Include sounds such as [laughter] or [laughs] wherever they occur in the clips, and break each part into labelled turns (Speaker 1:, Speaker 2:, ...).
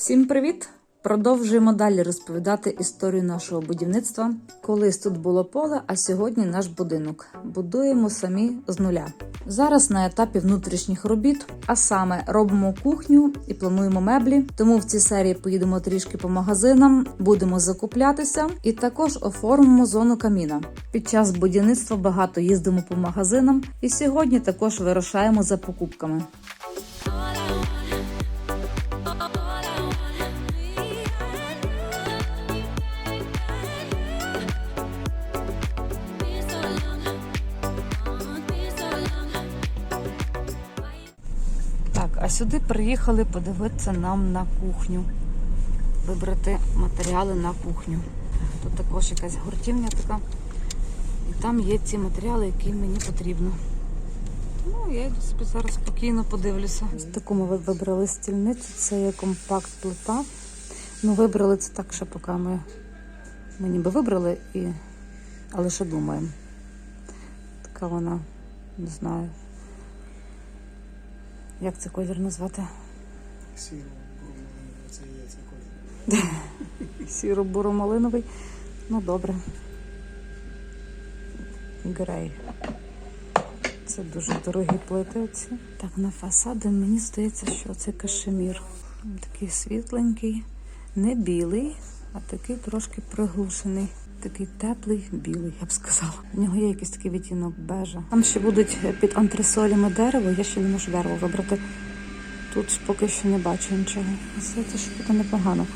Speaker 1: Всім привіт! Продовжуємо далі розповідати історію нашого будівництва. Колись тут було поле, а сьогодні наш будинок. Будуємо самі з нуля. Зараз на етапі внутрішніх робіт, а саме робимо кухню і плануємо меблі. Тому в цій серії поїдемо трішки по магазинам, будемо закуплятися і також оформимо зону каміна. Під час будівництва багато їздимо по магазинам, і сьогодні також вирушаємо за покупками. Сюди приїхали подивитися нам на кухню. Вибрати матеріали на кухню. Тут також якась гуртівня така. І там є ці матеріали, які мені потрібно. Ну, я йду собі зараз спокійно подивлюся. Ось таку ми вибрали стільницю, це є компакт плита. Ну, вибрали це так, що поки ми, ми ніби вибрали, і... але ще думаємо. Така вона, не знаю. Як це колір назвати?
Speaker 2: Сіро, це є це колір.
Speaker 1: Сіро-буро-малиновий. Ну, добре. Грей. Це дуже дорогі плити оці. Так, на фасади мені здається, що це кашемір. Такий світленький, не білий, а такий трошки приглушений. Такий теплий, білий, я б сказала. У нього є якийсь такий відтінок бежа. Там ще будуть під антресолями дерево. Я ще не можу дерево вибрати. Тут поки що не бачу нічого. Здається, що тут непогано.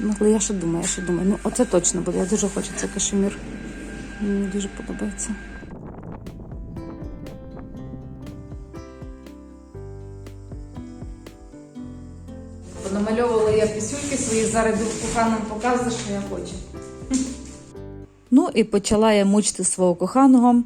Speaker 1: Ну, але я ще думаю, я ще думаю. Ну, оце точно буде. Я дуже хочу цей кашемір. Мені дуже подобається. Понамальовувала я пісюльки свої, зараз йду коханим показую, що я хочу. І почала я мучити свого коханого.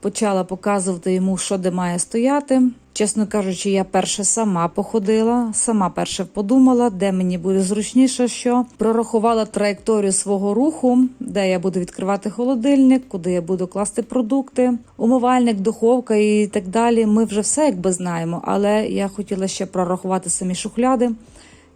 Speaker 1: Почала показувати йому, що де має стояти. Чесно кажучи, я перше сама походила, сама перше подумала, де мені буде зручніше, що прорахувала траєкторію свого руху, де я буду відкривати холодильник, куди я буду класти продукти, умивальник, духовка і так далі. Ми вже все якби знаємо, але я хотіла ще прорахувати самі шухляди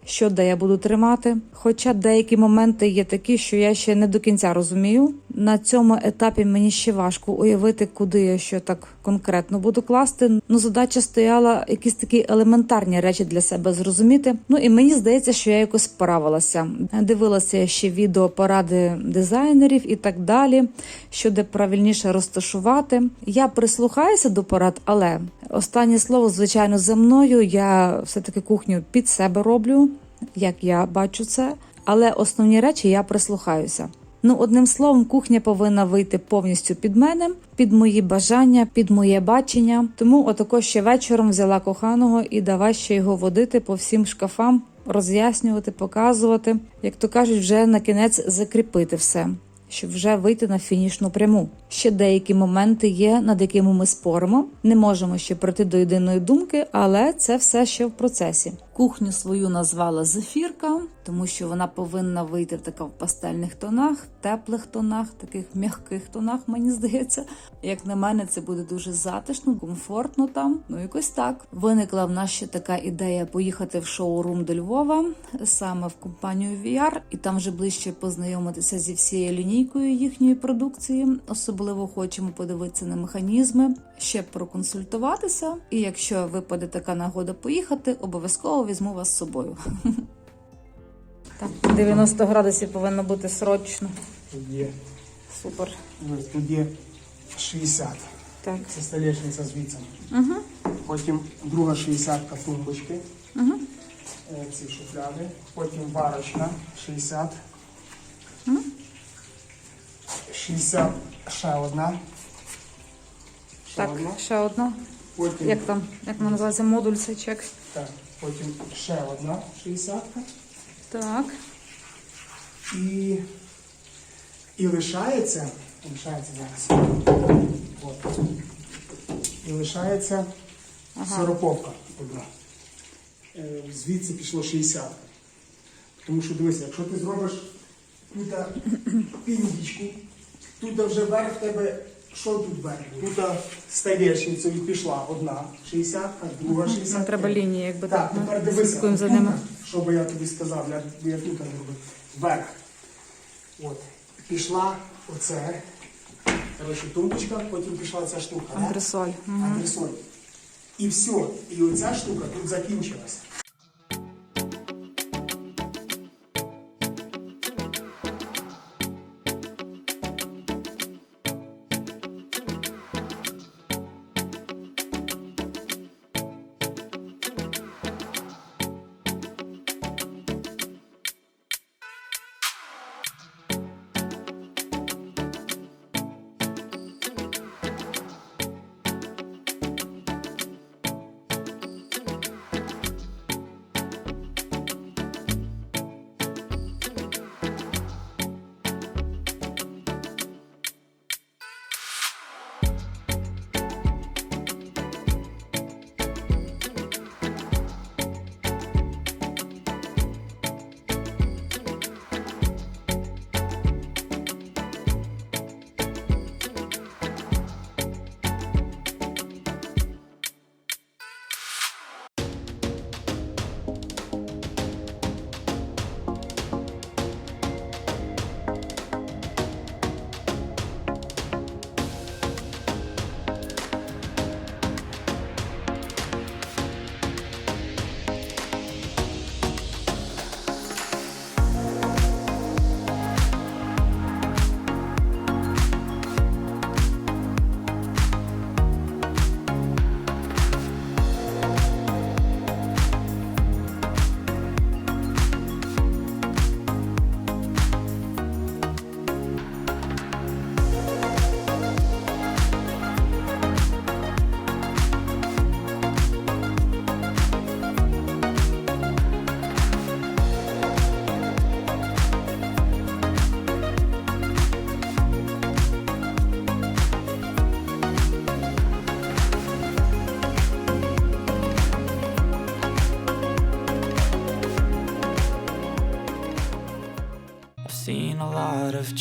Speaker 1: що де я буду тримати. Хоча деякі моменти є такі, що я ще не до кінця розумію. На цьому етапі мені ще важко уявити, куди я що так конкретно буду класти. Ну, задача стояла якісь такі елементарні речі для себе зрозуміти. Ну і мені здається, що я якось справилася. Дивилася я ще відео поради дизайнерів і так далі, що де правильніше розташувати. Я прислухаюся до порад, але останнє слово, звичайно, за мною. Я все таки кухню під себе роблю як я бачу це, але основні речі я прислухаюся. Ну, одним словом, кухня повинна вийти повністю під мене, під мої бажання, під моє бачення. Тому отако ще вечором взяла коханого і давай ще його водити по всім шкафам, роз'яснювати, показувати, як то кажуть, вже на кінець закріпити все. Щоб вже вийти на фінішну пряму. Ще деякі моменти є, над якими ми споримо. Не можемо ще прийти до єдиної думки, але це все ще в процесі. Кухню свою назвала зефірка, тому що вона повинна вийти така в пастельних тонах, теплих тонах, таких м'яких тонах, мені здається. Як на мене, це буде дуже затишно, комфортно там. Ну якось так. Виникла в нас ще така ідея поїхати в шоурум до Львова, саме в компанію VR, і там вже ближче познайомитися зі всією лінійкою їхньої продукції. Особливо хочемо подивитися на механізми, ще проконсультуватися. І якщо випаде така нагода поїхати, обов'язково візьму вас з собою. [laughs] Так, 90 градусів повинно бути срочно.
Speaker 2: Тут є,
Speaker 1: Супер.
Speaker 2: ось тут є 60.
Speaker 1: Так.
Speaker 2: Це столешниця з віцем.
Speaker 1: Угу.
Speaker 2: Потім друга 60 тумбочки,
Speaker 1: Угу.
Speaker 2: е, ці шуфляди. Потім варочна 60. 60 ще одна. Ще
Speaker 1: Так,
Speaker 2: одна.
Speaker 1: ще одна.
Speaker 2: Потім,
Speaker 1: Як там? Як вона називається? Модуль цей чек.
Speaker 2: так, потім ще одна 60.
Speaker 1: Так.
Speaker 2: І, і лишається, лишається зараз. От. І лишається сороковка одна. Е, Звідси пішло 60. Тому що дивися, якщо ти зробиш тут піндічку, тут вже верх в тебе, що тут верх? Тут столешницею пішла одна 60, друга 60.
Speaker 1: Нам треба лінії, якби
Speaker 2: Так,
Speaker 1: так.
Speaker 2: тепер дивися.
Speaker 1: за ними.
Speaker 2: що би я тобі сказав, я, я тут зробив. Вверх. От. Пішла оце. Коротше, тумбочка, потім пішла ця штука.
Speaker 1: Андресоль.
Speaker 2: Андресоль. І все. І оця штука тут закінчилась.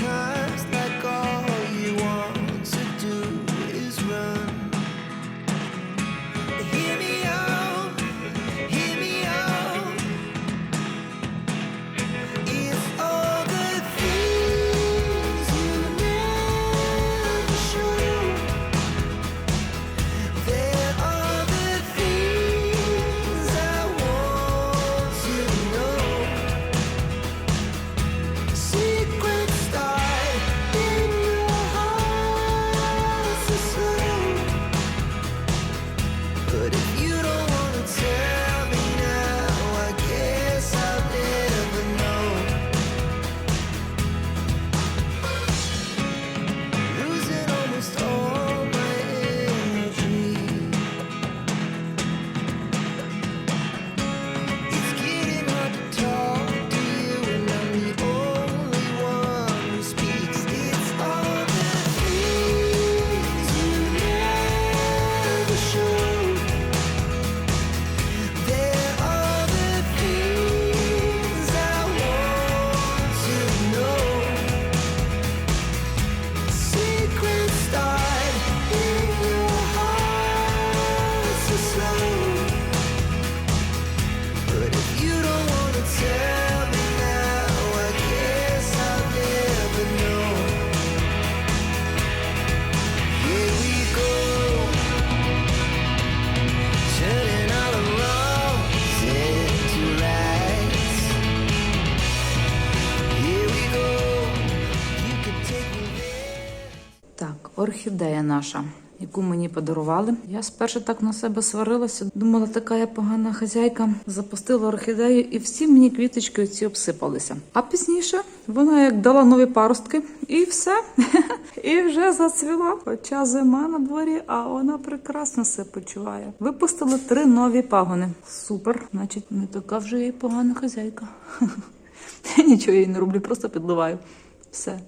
Speaker 3: time.
Speaker 1: Орхідея наша, яку мені подарували. Я спершу так на себе сварилася. Думала, така я погана хазяйка. Запустила орхідею, і всі мені квіточки ці обсипалися. А пізніше вона як дала нові паростки, і все. [laughs] І вже зацвіла. Хоча зима на дворі, а вона прекрасно себе почуває. Випустили три нові пагони. Супер, значить, не така вже й погана хазяйка. [laughs] Я нічого їй не роблю, просто підливаю. Все.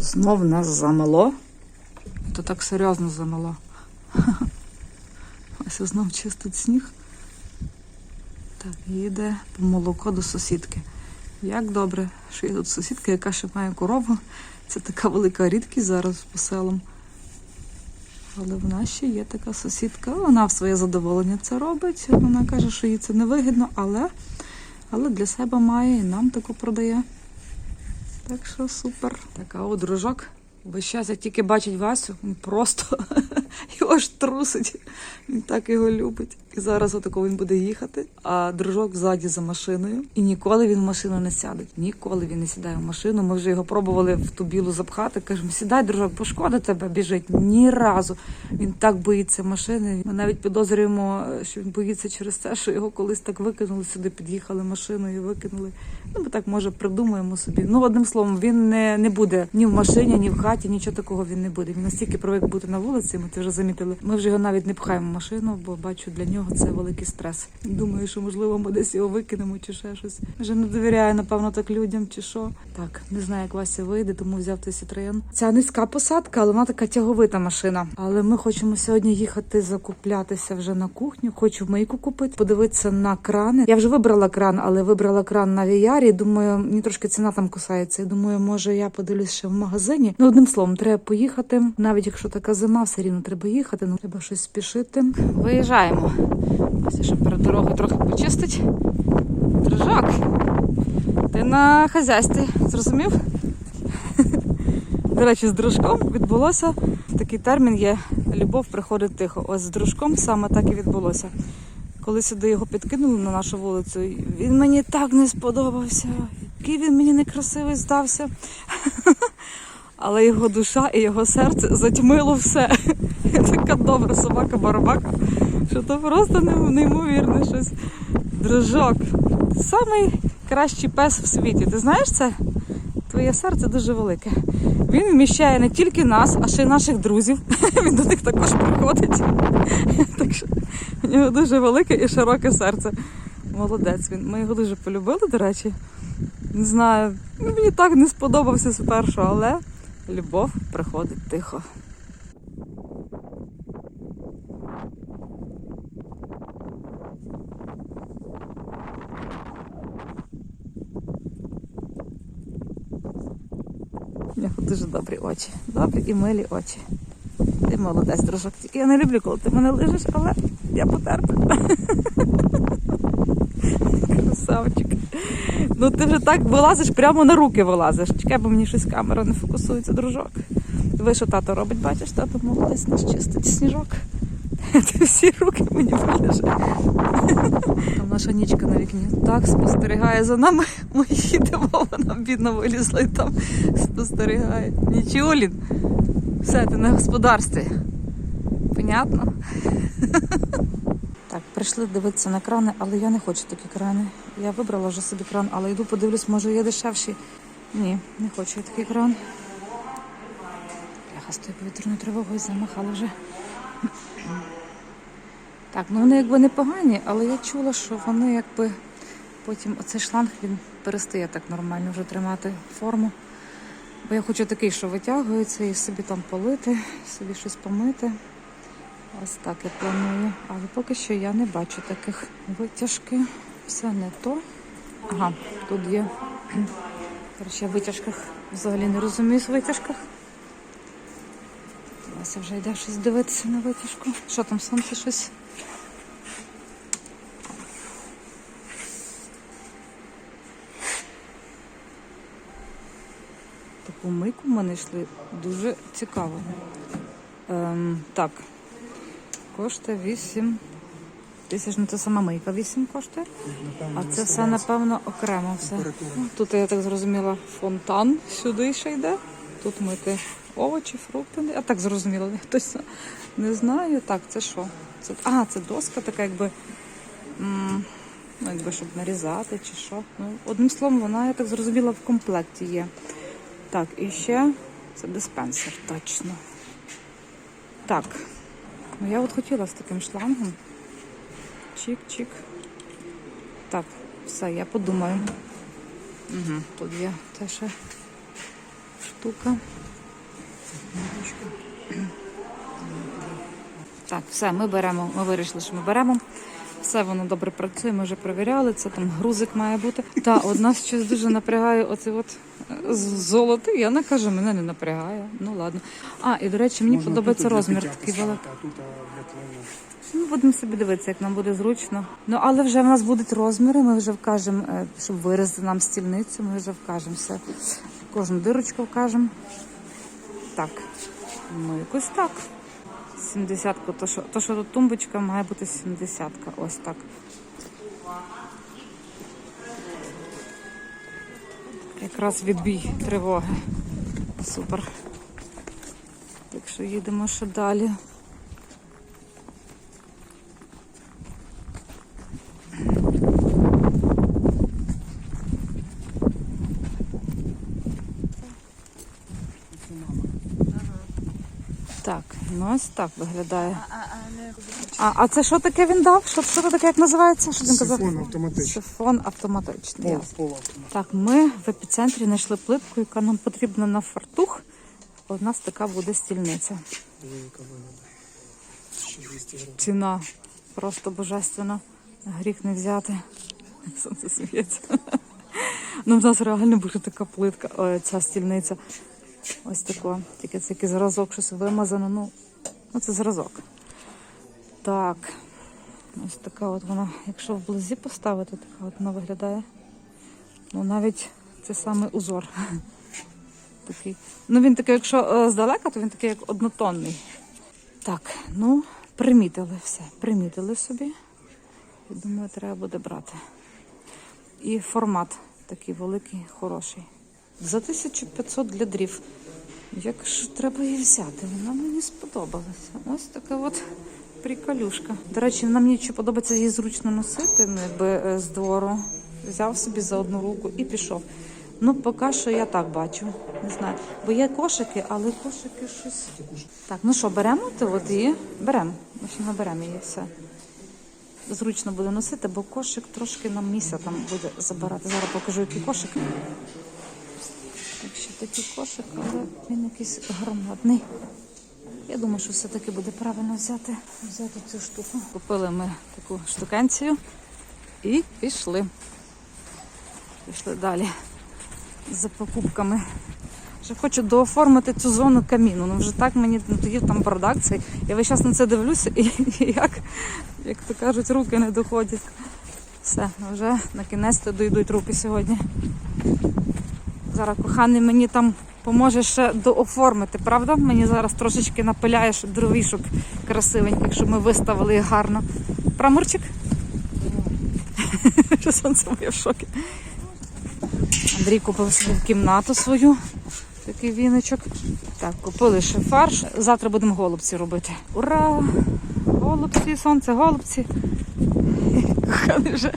Speaker 1: Знов нас замело? То так серйозно замело. [laughs] Ось знов чистить сніг. Так, їде по молоко до сусідки. Як добре, що є тут сусідка, яка ще має корову. Це така велика рідкість зараз по селам. Але в нас ще є така сусідка. Вона в своє задоволення це робить. Вона каже, що їй це не вигідно, але, але для себе має і нам таку продає. Так що супер. Так, а от дружок весь зараз, як тільки бачить Васю, просто [laughs] його ж трусить. Він так його любить. І зараз отако він буде їхати, а дружок ззаді за машиною. І ніколи він в машину не сяде. Ніколи він не сідає в машину. Ми вже його пробували в ту білу запхати. Кажемо, сідай, дружок, бо тебе біжить. Ні разу. Він так боїться машини. Ми навіть підозрюємо, що він боїться через те, що його колись так викинули сюди, під'їхали машиною, і викинули. Ну, ми так може придумаємо собі. Ну, одним словом, він не, не буде ні в машині, ні в хаті, нічого такого він не буде. Він настільки привик бути на вулиці, ми вже замітили. Ми вже його навіть не пхаємо в машину, бо бачу, для нього це великий стрес. Думаю, що можливо ми десь його викинемо чи ще щось. Вже не довіряю, напевно, так людям чи що. Так, не знаю, як Вася вийде, тому взяв той Citroen. Ця низька посадка, але вона така тяговита машина. Але ми хочемо сьогодні їхати закуплятися вже на кухню. Хочу мийку купити, подивитися на крани. Я вже вибрала кран, але вибрала кран на віярі. Думаю, мені трошки ціна там кусається. Думаю, може я подивлюсь ще в магазині. Ну, одним словом, треба поїхати. Навіть якщо така зима, все рівно треба їхати. Ну треба щось спішити. Виїжджаємо. Ось ще перед дорогою трохи почистить. Дружок, ти на хазяйстві, зрозумів? До речі, з дружком відбулося такий термін є любов приходить тихо. Ось з дружком саме так і відбулося. Коли сюди його підкинули на нашу вулицю, він мені так не сподобався. Який він мені некрасивий здався. Але його душа і його серце затьмило все. Така добра собака-барабака, що то просто неймовірне щось. Дружок, самий кращий пес в світі. Ти знаєш це? Твоє серце дуже велике. Він вміщає не тільки нас, а ще й наших друзів. [laughs] Він до них також приходить. Так що у нього дуже велике і широке серце. Молодець він. Ми його дуже полюбили, до речі. Не знаю, мені так не сподобався спершу, але любов приходить тихо. У нього дуже добрі очі. Добрі і милі очі. Ти молодець, дружок. Тільки я не люблю, коли ти мене лижеш, але я потерплю. [laughs] Красавчик. Ну ти вже так вилазиш, прямо на руки вилазиш. Чекай, бо мені щось камера не фокусується, дружок. Ви що тато робить, бачиш, тато молодець наш чистить сніжок. [laughs] Ти всі руки мені вилежиш. Там наша нічка на вікні так спостерігає за нами. [laughs] Ми їдемо, вона бідно вилізла і там спостерігає. Нічулін. Все, ти на господарстві. Понятно? [laughs] Прийшли дивитися на крани, але я не хочу такі крани. Я вибрала вже собі кран, але йду подивлюсь, може є дешевші. Ні, не хочу я такий кран. Бляха, з тою повітряною тривогою замахала вже. Так, ну вони якби непогані, але я чула, що вони якби потім оцей шланг він перестає так нормально вже тримати форму. Бо я хочу такий, що витягується і собі там полити, собі щось помити. Ось так я планую. Але поки що я не бачу таких витяжки. Все не то. Ага, тут є. Коротше, витяжках взагалі не розумію в витяжках. Вася вже йде щось дивитися на витяжку. Що там сонце щось? Таку мийку в мене йшли дуже цікаво. Ем, так, коштує 8 тисяч, ну це сама мийка 8 коштує. А це все, напевно, окремо все. Ну, Тут, я так зрозуміла, фонтан сюди ще йде. тут мити овочі, фрукти. Я так зрозуміла, я точно не знаю. Так, це що? Це, а, це доска така, якби. Ну, якби щоб нарізати чи що. Ну, одним словом, вона, я так зрозуміла, в комплекті є. Так, і ще це диспенсер, точно. Так. Ну я от хотіла з таким шлангом. Чик-чик. Так, все, я подумаю. Угу, тут є те ще штука. Так, все, ми беремо. Ми вирішили, що ми беремо. Все воно добре працює, ми вже перевіряли, це там грузик має бути. Та одна щось дуже напрягає оце от е, золотий. Я не кажу, мене не напрягає. Ну ладно. А, і до речі, мені
Speaker 2: Можна
Speaker 1: подобається
Speaker 2: тут
Speaker 1: розмір такий великий. Ну, будемо собі дивитися, як нам буде зручно. Ну, але вже в нас будуть розміри, ми вже вкажемо, е, щоб вирізати нам стільницю, ми вже вкажемо все. Кожну дирочку вкажемо. Так. Ну, якось так. 70-ку, то що, то, що тут тумбочка, має бути 70-ка. Ось так. Якраз відбій тривоги. Супер. Так що їдемо ще далі. Так, ну ось так виглядає. А, а це що таке він дав? Що, що це таке, як називається? Що він казав?
Speaker 2: Сифон автоматичний.
Speaker 1: Сифон автоматичний.
Speaker 2: Пол, полуавтомат.
Speaker 1: Так, ми в епіцентрі знайшли плитку, яка нам потрібна на фартух. У нас така буде стільниця.
Speaker 2: Велика вигода. Ще 200 гривень.
Speaker 1: Ціна просто божественна. Гріх не взяти. [laughs] Сонце сміється. Ну, в нас реально буде така плитка, о, ця стільниця. Ось тако. Тільки це який зразок, щось вимазано. Ну, ну це зразок. Так. Ось така от вона, якщо вблизі поставити, така от вона виглядає. Ну, навіть це саме узор. [laughs] Такий. Ну, він такий, якщо е, здалека, то він такий як однотонний. Так, ну, примітили все. Примітили собі. Я думаю, треба буде брати. І формат такий великий, хороший. За 1500 для дрів. Як ж треба її взяти? Вона мені сподобалася. Ось така от приколюшка. До речі, вона мені ще подобається її зручно носити, якби е, з двору. Взяв собі за одну руку і пішов. Ну, поки що я так бачу. Не знаю. Бо є кошики, але кошики щось. Так, ну що, беремо ти от її? Беремо. Ми ще наберемо її все. Зручно буде носити, бо кошик трошки нам місця там буде забирати. Зараз покажу, який кошик. Так що такий кошик, але він якийсь громадний. Я думаю, що все-таки буде правильно взяти, взяти цю штуку. Купили ми таку штукенцію і пішли. Пішли далі за покупками. Вже хочу дооформити цю зону каміну. Ну вже так мені тоді там бардак цей. Я весь час на це дивлюся і, і [laughs] як, як то кажуть, руки не доходять. Все, вже на кінець то дійдуть руки сьогодні. Зараз коханий мені там поможе ще дооформити, правда? Мені зараз трошечки напиляє, щоб дровішок красивеньких, щоб ми виставили їх гарно. Прамурчик? Що сонце моє в шокі. Андрій купив собі кімнату свою. Такий віночок. Так, купили ще фарш. Завтра будемо голубці робити. Ура! Голубці, сонце, голубці. Коханий вже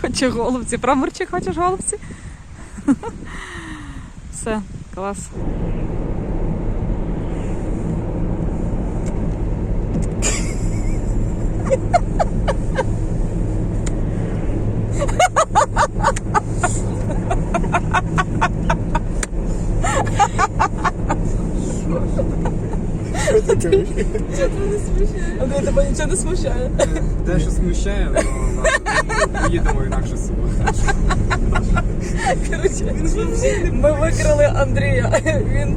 Speaker 1: хоче голубці. Прамурчик, хочеш голубці? Все, клас.
Speaker 2: Що ти кажеш?
Speaker 4: Андрій, тебе нічого не смущає.
Speaker 5: Дещо смущає, але поїдемо інакше село.
Speaker 4: Коротше, ми викрили Андрія. Він,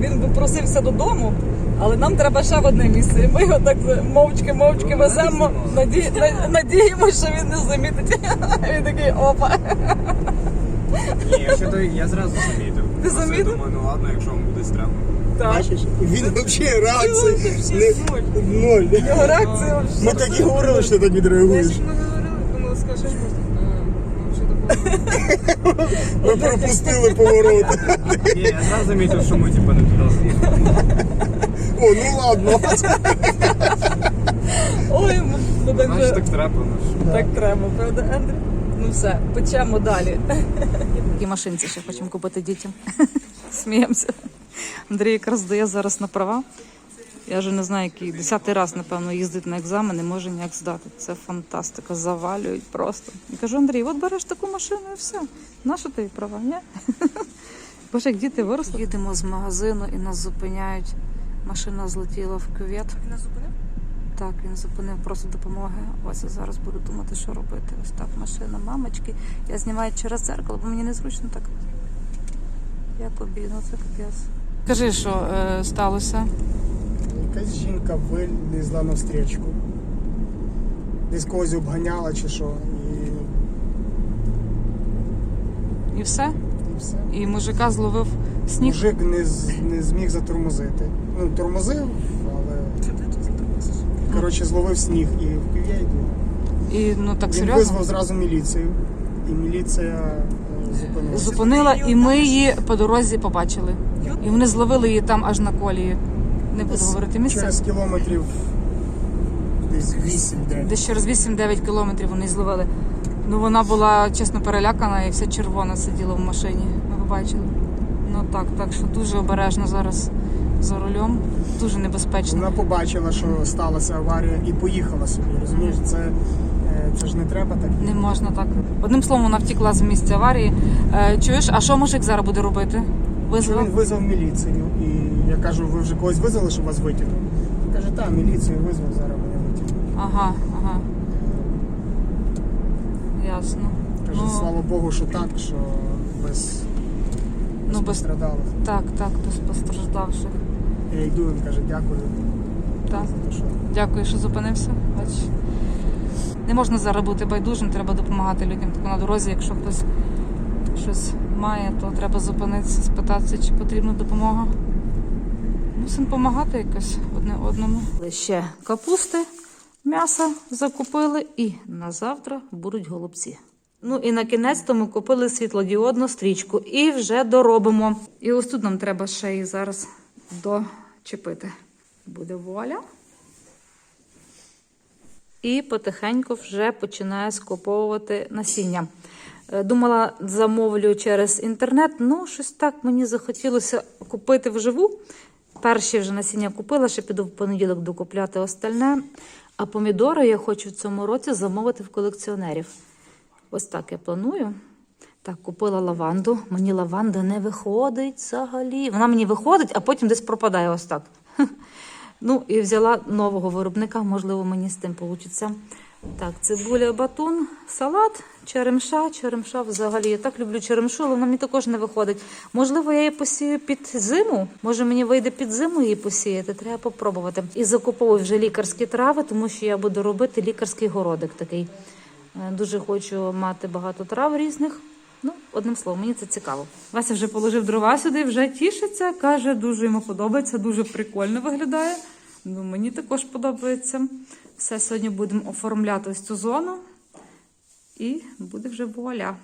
Speaker 4: він би просився додому, але нам треба ще в одне місце. І ми його так мовчки-мовчки веземо. Наді... на- Надіємося, що він не замітить. [laughs] Він такий опа.
Speaker 5: Ні, якщо то я зразу замітив.
Speaker 4: Ти замітив?
Speaker 5: Думаю, ну ладно, якщо вам буде.
Speaker 4: Так.
Speaker 2: Бачиш? Він взагалі реакції не- ноль.
Speaker 4: Його реакція
Speaker 2: Ми так і говорили, що так відреагуєш.
Speaker 4: ми говорили, думали, скажеш просто.
Speaker 2: Ви пропустили поворот.
Speaker 5: Ні, я зразу замітив, що ми типу не туди з'їхали.
Speaker 2: О, ну ладно.
Speaker 4: Ой, ну, так
Speaker 5: Значить
Speaker 4: же
Speaker 5: так треба,
Speaker 4: так треба, правда, Андрій? Ну все, почемо далі.
Speaker 1: Такі машинці ще хочемо купити дітям. Сміємося. Андрій якраз здає зараз на права. Я вже не знаю, який десятий раз, напевно, їздить на екзамен, не може ніяк здати. Це фантастика, завалюють просто. І кажу, Андрій, от береш таку машину і все. Нащо тобі права? Ні? [laughs] Боже, як діти виросли. Їдемо з магазину і нас зупиняють. Машина злетіла в кювет.
Speaker 4: Він нас зупинив?
Speaker 1: Так, він зупинив просто допомоги. Ось я зараз буду думати, що робити. Ось так, машина, мамочки. Я знімаю через дзеркало, бо мені незручно так. Як обідно, це капець. Кажи, що е, сталося?
Speaker 2: Якась жінка вилізла на встрічку. Десь когось обганяла чи що. І,
Speaker 1: І все?
Speaker 2: і все.
Speaker 1: І мужика зловив сніг.
Speaker 2: Мужик не, з- не зміг затормозити. Ну, тормозив, але. Коротше, зловив сніг і в Києві.
Speaker 1: І ну так
Speaker 2: Він
Speaker 1: серйозно.
Speaker 2: визвав зразу міліцію. І міліція е, зупинилася.
Speaker 1: Зупинила, і ми її по дорозі побачили. І вони зловили її там аж на колії. Не буду говорити місце.
Speaker 2: Через кілометрів десь 8-9.
Speaker 1: Десь через 8-9 кілометрів вони зловили. Ну вона була чесно перелякана і вся червона сиділа в машині. Ми побачили. Ну так, так що дуже обережно зараз за рулем. Дуже небезпечно.
Speaker 2: Вона побачила, що сталася аварія, і поїхала собі. Розумієш, це, е, це ж не треба так.
Speaker 1: Не можна так. Одним словом, вона втікла з місця аварії. Е, чуєш, а що мужик зараз буде робити? Визвав?
Speaker 2: він визвав міліцію. І я кажу, ви вже когось визвали, щоб вас витягнули? Він каже, так, міліцію визвав, зараз мене витягнуть.
Speaker 1: Ага, ага. Ясно.
Speaker 2: Каже,
Speaker 1: Ну,
Speaker 2: слава Богу, що так, що без
Speaker 1: ну без
Speaker 2: пострадалих.
Speaker 1: так, так, без постраждавших.
Speaker 2: Я йду, він каже, дякую
Speaker 1: Так.
Speaker 2: за те, що
Speaker 1: Дякую, що зупинився. Бач. Не можна зараз бути байдужим, треба допомагати людям. Так на дорозі, якщо хтось щось має, то треба зупинитися, спитатися, чи потрібна допомога. Мусимо допомагати якось одне одному. Ще капусти, м'ясо закупили і на завтра будуть голубці. Ну і на кінець то ми купили світлодіодну стрічку і вже доробимо. І ось тут нам треба ще її зараз дочепити. Буде вуаля. І потихеньку вже починаю скуповувати насіння. Е, Думала, замовлю через інтернет, ну щось так мені захотілося купити вживу. Перші вже насіння купила, ще піду в понеділок докупляти остальне. А помідори я хочу в цьому році замовити в колекціонерів. Ось так я планую. Так, купила лаванду. Мені лаванда не виходить взагалі. Вона мені виходить, а потім десь пропадає ось так. [laughs] Ну, і взяла нового виробника, можливо, мені з тим вийде. Так, цибуля, батун, салат, черемша. Черемша взагалі. Я так люблю черемшу, але вона мені також не виходить. Можливо, я її посію під зиму. Може, мені вийде під зиму її посіяти. Треба попробувати. І закуповую вже лікарські трави, тому що я буду робити лікарський городик такий. Е, Дуже хочу мати багато трав різних. Ну, одним словом, мені це цікаво. Вася вже положив дрова сюди, вже тішиться, каже, дуже йому подобається, дуже прикольно виглядає. Ну, мені також подобається. Все, сьогодні будемо оформляти ось цю зону. І буде вже вуаля.